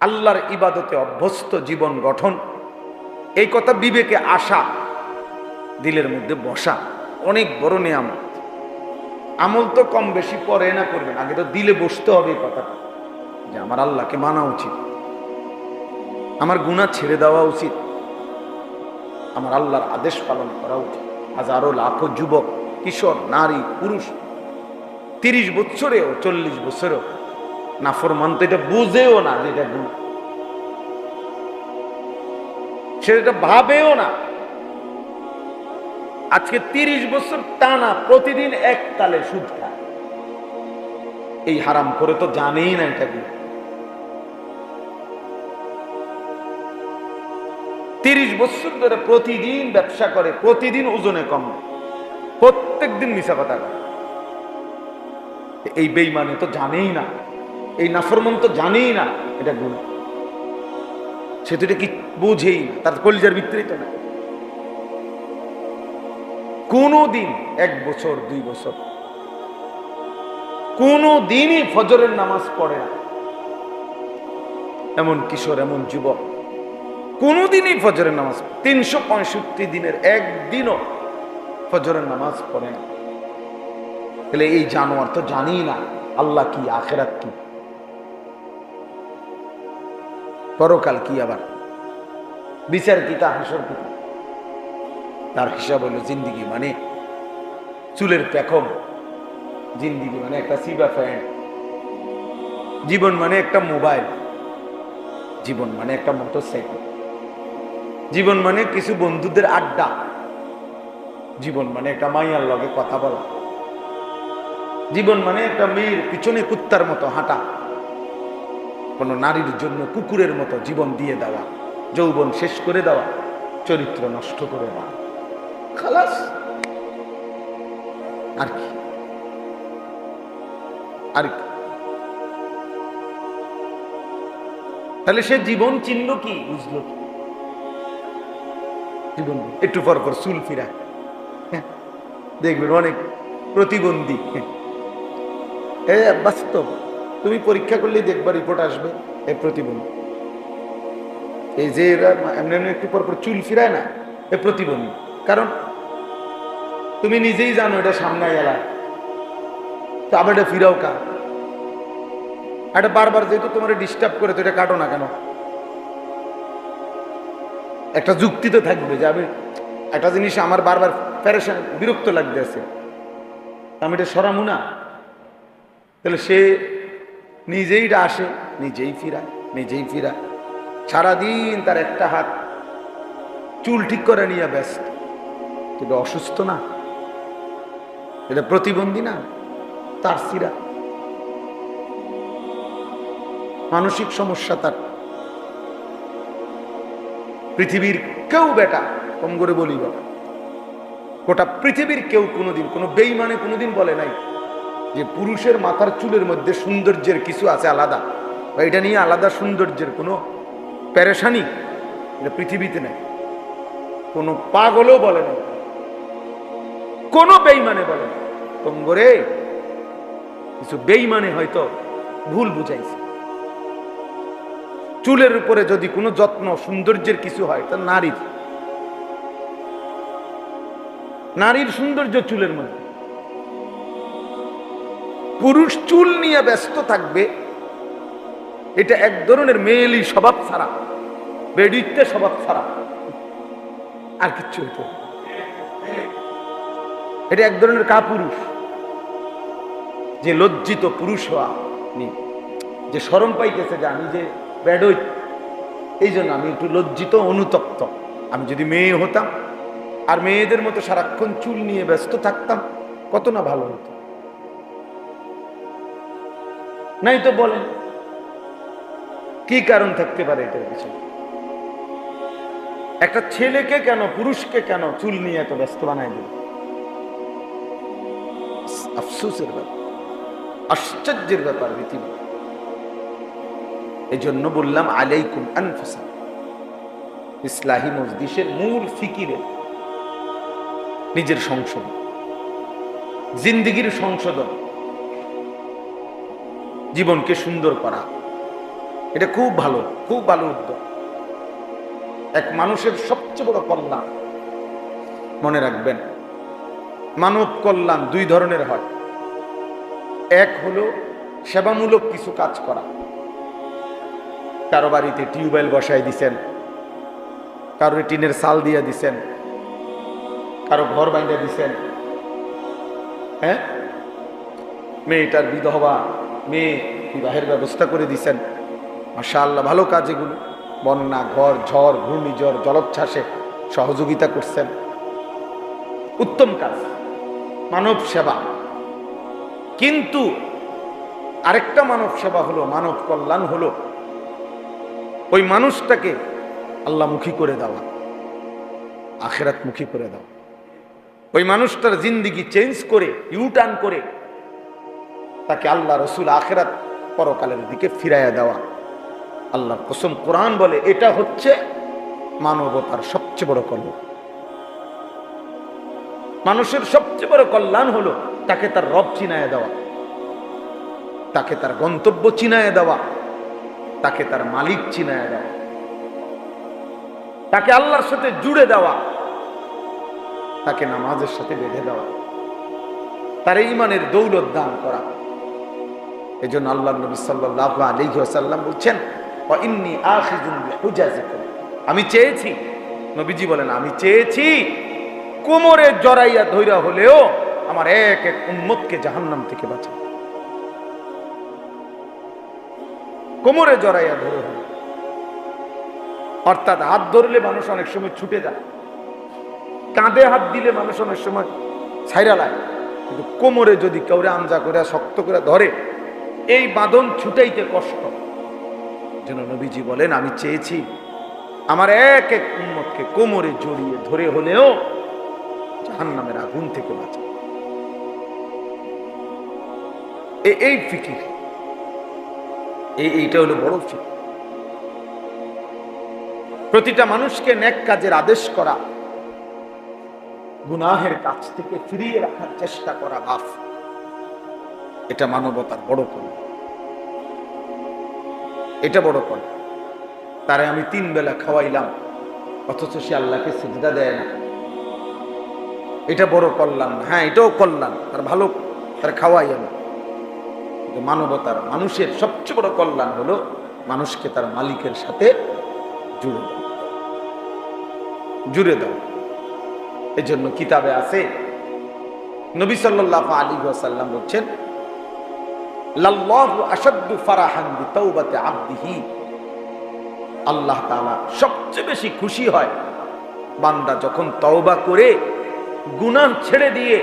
আল্লাহর ইবাদতে অভ্যস্ত জীবন গঠন, এই কথা বিবেকে আসা দিলের মধ্যে বসা, অনেক বড় নিয়ামত। আমল তো কম বেশি পরে না করবেন, আগে তো দিলে বসতে হবে এই কথাটা, যে আমার আল্লাহকে মানা উচিত। আমার গুণা ছেড়ে দেওয়া উচিত। আমার আল্লাহর আদেশ পালন করা উচিত। হাজারো লাখো যুবক, কিশোর, নারী, পুরুষ, তিরিশ বছরেও চল্লিশ বছরেও নাফরমান তো এটা বুঝেও না যে এটা গুণ সেটা ভাবেও না। আজকে তিরিশ বছর টানা প্রতিদিন এক তালে সুদ খায়। এই হারাম করে তো জানেই না এটা গুণ তিরিশ বছর ধরে প্রতিদিন ব্যবসা করে, প্রতিদিন ওজনে কম প্রত্যেক দিন মিশা কথা করে এই বেইমানে তো জানেই না। এই নাফরমন তো জানেই না এটা গুণ। সে তো এটা কি বুঝেই না, তার কলিজার ভিতরেই তো না। কোনো দিন এক বছর, দুই বছর কোনো দিনই ফজরের নামাজ পড়ে না। এমন কিশোর, এমন যুবক, কোনোদিনই ফজরের নামাজ, তিনশো পঁয়ষট্টি দিনের একদিনও ফজরের নামাজ পড়ে না। তাহলে এই জানোয়ার তো জানি না, আল্লাহ কি, আখেরাত কি? পরকাল কি আবার? বিচার কি, তা হাসর কি? তার হিসাব হলো জিন্দিগি মানে চুলের পেখম জিন্দিগি মানে একটা সিবা ফ্যান জীবন মানে একটা মোবাইল। জীবন মানে একটা মোটরসাইকেল। জীবন মানে কিছু বন্ধুদের আড্ডা। জীবন মানে একটা মাইয়ার লগে কথা বলা। জীবন মানে একটা মেয়ের পিছনে কুত্তার মতো হাঁটা। কোনো নারীর জন্য কুকুরের মতো জীবন দিয়ে দেওয়া যৌবন শেষ করে দেওয়া চরিত্র নষ্ট করে দেওয়া। খালাস। আর কি? আর কি? তাহলে সে জীবন চিনল কি বুঝলো কি? জীবন একটু পর পর চুল ফিরা। হ্যাঁ, দেখবেন অনেক প্রতিবন্ধী। হ্যাঁ। বাস্তব। তুমি পরীক্ষা করলেই দেখবা রিপোর্ট আসবে এ প্রতিবন্ধী। এই যে এমনি এমনি একটু পর পর চুল ফিরায় না, এ প্রতিবন্ধী। কারণ তুমি নিজেই জানো এটা সামনে এলা তো আবার এটা ফিরাও কা? এটা বারবার যেহেতু তোমার ডিস্টার্ব করে, তো এটা কাটো না কেন? একটা যুক্তি তো থাকবে যে আমি একটা জিনিস আমার বারবার প্যারেশান বিরক্ত লাগতেছে। আমি এটা সরামু না। তাহলে সে নিজেই আসে, নিজেই ফিরায় নিজেই ফিরায়। সারাদিন তার একটা হাত চুল ঠিক করে নিয়ে ব্যস্ত। এটা অসুস্থ না? এটা প্রতিবন্ধী না? তার সিরা মানসিক সমস্যা তার। পৃথিবীর কেউ বেটা, কম করে বলি বাবা। গোটা পৃথিবীর কেউ কোনোদিন, কোনো বেইমানে কোনোদিন বলে নাই যে পুরুষের মাথার চুলের মধ্যে সৌন্দর্যের কিছু আছে আলাদা। বা এটা নিয়ে আলাদা সৌন্দর্যের কোনো প্যারেশানি এটা পৃথিবীতে নেই। কোনো পাগলও বলে না। কোনো বেইমানে বলে না। কঙ্গরে কিছু বেইমানে হয়তো ভুল বুঝাইছে। চুলের উপরে যদি কোনো যত্ন, সৌন্দর্যের কিছু হয়, তা নারীর। নারীর সৌন্দর্য চুলের মধ্যে। পুরুষ চুল নিয়ে ব্যস্ত থাকবে, এটা এক ধরনের মেয়েলি স্বভাব ছাড়া, বেডিতে স্বভাব ছাড়া আর কিচ্ছু হইতো। এটা এক ধরনের কাপুরুষ, যে লজ্জিত পুরুষ হওয়া নেই। যে সরম পাইতেছে যে আমি যে ব্যাডই এই জন্য আমি একটু লজ্জিত, অনুতপ্ত। আমি যদি মেয়ে হতাম আর মেয়েদের মতো সারাক্ষণ চুল নিয়ে ব্যস্ত থাকতাম, কত না ভালো হতো। নাই তো বলেন। কি কারণ থাকতে পারে এটার পিছনে? একটা ছেলেকে কেন, পুরুষকে কেন চুল নিয়ে এত ব্যস্ত বানায় দিল? আফসোসের ব্যাপার, আশ্চর্যের ব্যাপার পৃথিবী এই জন্য বললাম, আলাইকুম আনফুসা ইসলাহী মজদিসের মূল ফিকিরে, নিজের সংশোধন, জিন্দিগির সংশোধন জীবনকে সুন্দর করা। এটা খুব ভালো খুব ভালো উদ্যোগ। এক মানুষের সবচেয়ে বড় কল্যাণ, মনে রাখবেন, মানব কল্যাণ দুই ধরনের হয়। এক হলো সেবামূলক কিছু কাজ করা। কারও বাড়িতে টিউবওয়েল বসায় দিছেন কারও টিনের সাল দিয়ে দিছেন, কারও ঘর বাইন্দা দিছেন। হ্যাঁ? মেয়েটার বিধবা মেয়ে বিবাহের ব্যবস্থা করে দিছেন। মাসা আল্লাহ ভালো কাজ এগুলো। বন্যা, ঘর, ঝড়, ঘূর্ণিঝড়, জলোচ্ছ্বাসে সহযোগিতা করছেন। উত্তম কাজ, মানব সেবা। কিন্তু আরেকটা মানব সেবা হলো, মানব কল্যাণ হলো ওই মানুষটাকে আল্লাহমুখী করে দেওয়া আখেরাত মুখী করে দেওয়া। ওই মানুষটার জিন্দিগি চেঞ্জ করে ইউটার্ন করে তাকে আল্লাহ রসুল আখেরাত পরকালের দিকে ফিরাইয়া দেওয়া। আল্লাহর কসম কোরআন বলে, এটা হচ্ছে মানবতার সবচেয়ে বড় কল্যাণ। মানুষের সবচেয়ে বড় কল্যাণ হলো তাকে তার রব চিনায় দেওয়া, তাকে তার গন্তব্য চিনায় দেওয়া, তাকে তার মালিক চিনায় দেওয়া, তাকে আল্লাহর সাথে জুড়ে দেওয়া, তাকে নামাজের সাথে বেঁধে দেওয়া, তার ইমানের দৌলত দান করা। এই জন্য আল্লাহ নবী সাল্লাহ আলী সাল্লাম বলছেন আমি চেয়েছি, নবীজি বলেন, আমি চেয়েছি কোমরে জড়াইয়া ধৈরা হলেও আমার এক এক উম্মতকে জাহান্নাম থেকে বাঁচা কোমরে জড়াইয়া ধরে হলো অর্থাৎ হাত ধরলে মানুষ অনেক সময় ছুটে যায়, কাঁধে হাত দিলে মানুষ অনেক সময় ছাইরা লাগে কিন্তু কোমরে যদি কেউরে আমজা করে শক্ত করে ধরে এই বাঁধন ছুটাইতে কষ্ট। যেন নবীজি বলেন, আমি চেয়েছি আমার এক এক উন্মতকে কোমরে জড়িয়ে ধরে হলেও জাহান নামের আগুন থেকে বাঁচা। এই ফিকির এই এইটা হলো বড় ফিকির। প্রতিটা মানুষকে নেক কাজের আদেশ করা, গুনাহের কাছ থেকে ফিরিয়ে রাখার চেষ্টা করা বাফ এটা মানবতার বড় কল্যাণ এটা বড় কল্যাণ তারে আমি তিন বেলা খাওয়াইলাম, অথচ সে আল্লাহকে সিজদা দেয় না। এটা বড় কল্যাণ হ্যাঁ এটাও কল্যাণ। তার ভালো, তার খাওয়াই আমি। কিন্তু মানবতার, মানুষের সবচেয়ে বড় কল্যাণ হলো মানুষকে তার মালিকের সাথে জুড়ে দাও। জুড়ে দাও। এজন্য কিতাবে আছে, নবী সাল্লাহ আলী সাল্লাম বলছেন আল্লাহ সবচেয়ে বেশি খুশি হয়। বান্দা যখন তওবা করে ছেড়ে দিয়ে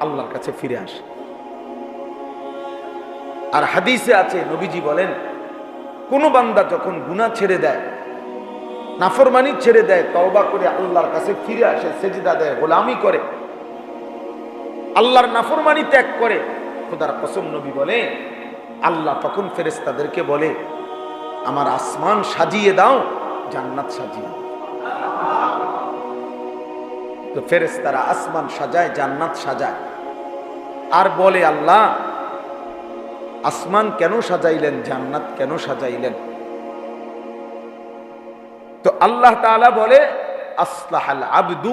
আল্লাহর কাছে ফিরে আসে। আর হাদিসে আছে, নবীজি বলেন, কোন বান্দা যখন গুনাহ ছেড়ে দেয়, নাফরমানি ছেড়ে দেয়, তওবা করে আল্লাহর কাছে ফিরে আসে, সেজদা দেয়, গোলামি করে, আল্লাহর নাফরমানি ত্যাগ করে খোদার কসম নবী বলে, আল্লাহ তখন ফেরেস্তাদেরকে বলে, আমার আসমান সাজিয়ে দাও, জান্নাত সাজিয়ে দাও। তো ফেরেস্তারা আসমান সাজায়, জান্নাত সাজায়। আর বলে, আল্লাহ, আসমান কেন সাজাইলেন, জান্নাত কেন সাজাইলেন? তো আল্লাহ বলে, আসলাহাল আবদু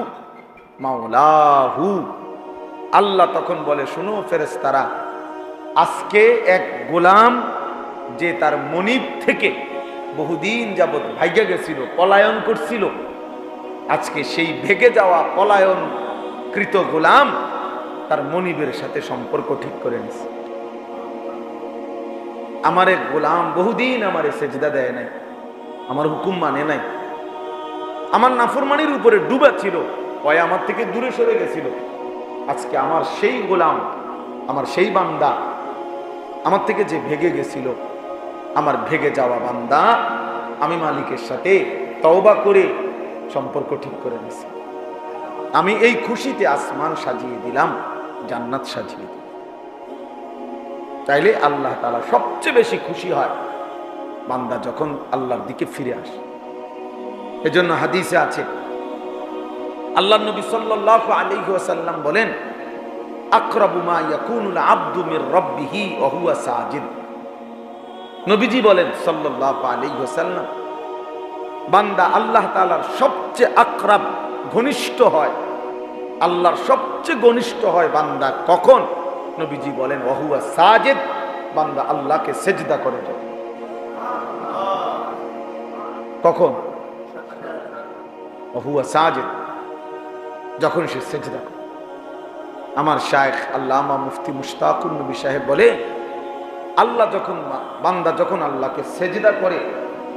মাওলাহু। আল্লাহ তখন বলে, শুনো ফেরেস্তারা আজকে এক গোলাম যে তার মনিব থেকে বহুদিন যাবৎ ভাইগে গেছিল, পলায়ন করছিল, আজকে সেই ভেগে যাওয়া পলায়ন কৃত গোলাম তার মনিবের সাথে সম্পর্ক ঠিক করে নিছে। আমার এক গোলাম বহুদিন আমার সেজদা দেয় নাই, আমার হুকুম মানে নাই। আমার নাফরমানির উপরে ডুবা ছিল ওই আমার থেকে দূরে সরে গেছিল। আজকে আমার সেই গোলাম, আমার সেই বান্দা, আমার থেকে যে ভেগে গেছিল, আমার ভেগে যাওয়া বান্দা, আমি মালিকের সাথে তওবা করে সম্পর্ক ঠিক করে নিছি। আমি এই খুশিতে আসমান সাজিয়ে দিলাম, জান্নাত সাজিয়ে দিলাম। তাইলে আল্লাহ তালা সবচেয়ে বেশি খুশি হয় বান্দা যখন আল্লাহর দিকে ফিরে আসে। এজন্য হাদিসে আছে আল্লাহ নবী সাল্লাল্লাহু আলাইহি ওয়াসাল্লাম বলেন সাজিদ। নবীজি বলেন সাল্লাহ আলী বান্দা সবচেয়ে ঘনিষ্ঠ হয়। আল্লাহর সবচেয়ে ঘনিষ্ঠ হয় বান্দা কখন? নবীজি বলেন ওহুয়া সাজেদ। বান্দা আল্লাহকে সেজদা করে। কখন? ওহুয়া সাজেদ। যখন সে সেজদা আমার শায়েখ আল্লামা মুফতি মুশতাকুর নবী সাহেব বলে, আল্লাহ যখন বান্দা যখন আল্লাহকে সেজদা করে,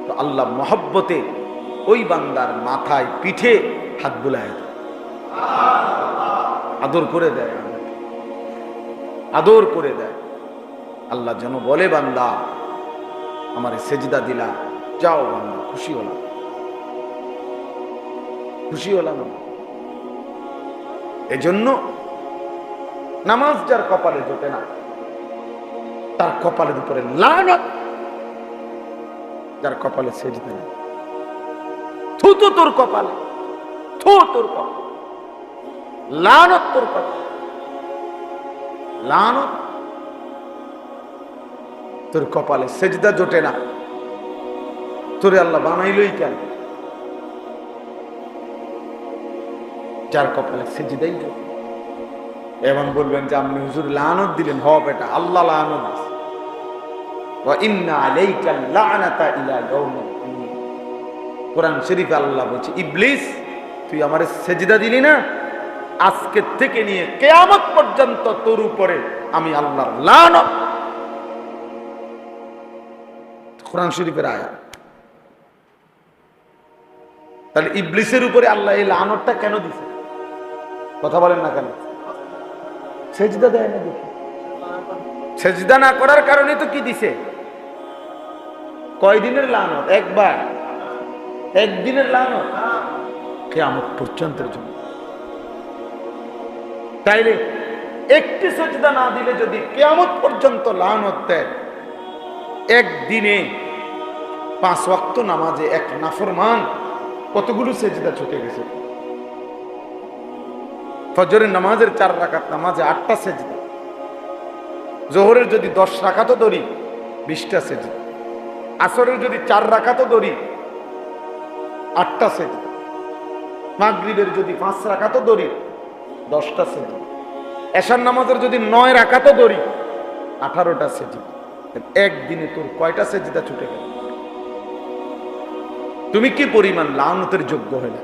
তো আল্লাহ মহব্বতে ওই বান্দার মাথায় পিঠে হাত বুলায়। আদর করে দেয় আদর করে দেয়। আল্লাহ যেন বলে, বান্দা, আমারে সেজদা দিলা, যাও বান্দা, খুশি হলাম। খুশি হলাম এজন্য নামাজ যার কপালে জোটে না, তার কপালের উপরে লানত, যার কপালে সেজদা নেই। থু তো তোর কপালে, থু তোর কপাল, লানত তোর কপালে, লানত তোর কপালে সেজদা জোটে না। তোরে আল্লাহ বানাইলই কেন? যার কপালে সেজদাই জোটে এবং বলবেন যে আপনি হুজুর লানত দিলেন হ বেটা আল্লাহ লানত দিছে। কোরআন শরীফ আল্লাহ বলছে, ইবলিস, তুই আমারে সেজদা দিলি না, আজকে থেকে নিয়ে কেয়ামত পর্যন্ত তোর উপরে আমি আল্লাহর লানত কোরআন শরীফের আয়া তাহলে ইবলিসের উপরে আল্লাহ এই লানতটা কেন দিছে? কথা বলেন না কেন? সেজদা দেয় না দেখি। সেজদা না করার কারণে তো কি দিছে? কয়দিনের লানত? একবার। একদিনের লানত? কেয়ামত পর্যন্তের জন্য। তাইলে একটি সেজদা না দিলে যদি কেয়ামত পর্যন্ত লানত দেয়, একদিনে পাঁচ ওয়াক্ত নামাজে এক নাফরমান কতগুলো সেজদা ছুটে গেছে? ফজরের নামাজের চার রাকাত, নামাজে আটটা সেজদা। জোহরের যদি দশ রাকাতও ধরি, বিশটা সেজদা। আসরের যদি চার রাকাতও ধরি, আটটা সেজদা। মাগরিবের যদি পাঁচ রাকাতও ধরি, দশটা সেজদা। এশার নামাজের যদি নয় রাকাতও ধরি, আঠারোটা সেজদা। একদিনে তোর কয়টা সেজদা ছুটে গেল? তুমি কি পরিমাণ লানতের যোগ্য হলে?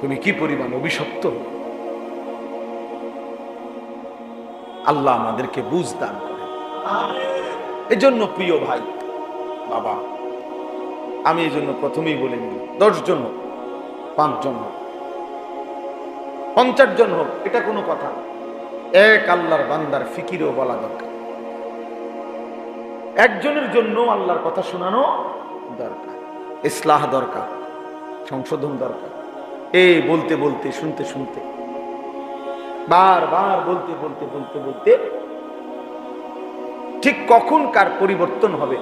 তুমি কি পরিমাণ অভিশপ্ত হলে? আল্লাহ আমাদেরকে বুঝ দান করে এজন্য প্রিয় ভাই, বাবা, আমি এই জন্য প্রথমেই বলে নিই, দশজন হোক, পাঁচজন হোক পঞ্চাশ জন হোক, এটা কোনো কথা। এক আল্লাহর বান্দার ফিকিরও বলা দরকার। একজনের জন্য আল্লাহর কথা শোনানো দরকার, ইসলাহ দরকার, সংশোধন দরকার। এই বলতে বলতে, শুনতে শুনতে বারবার বলতে বলতে বলতে বলতে ঠিক কখন কার পরিবর্তন হবে?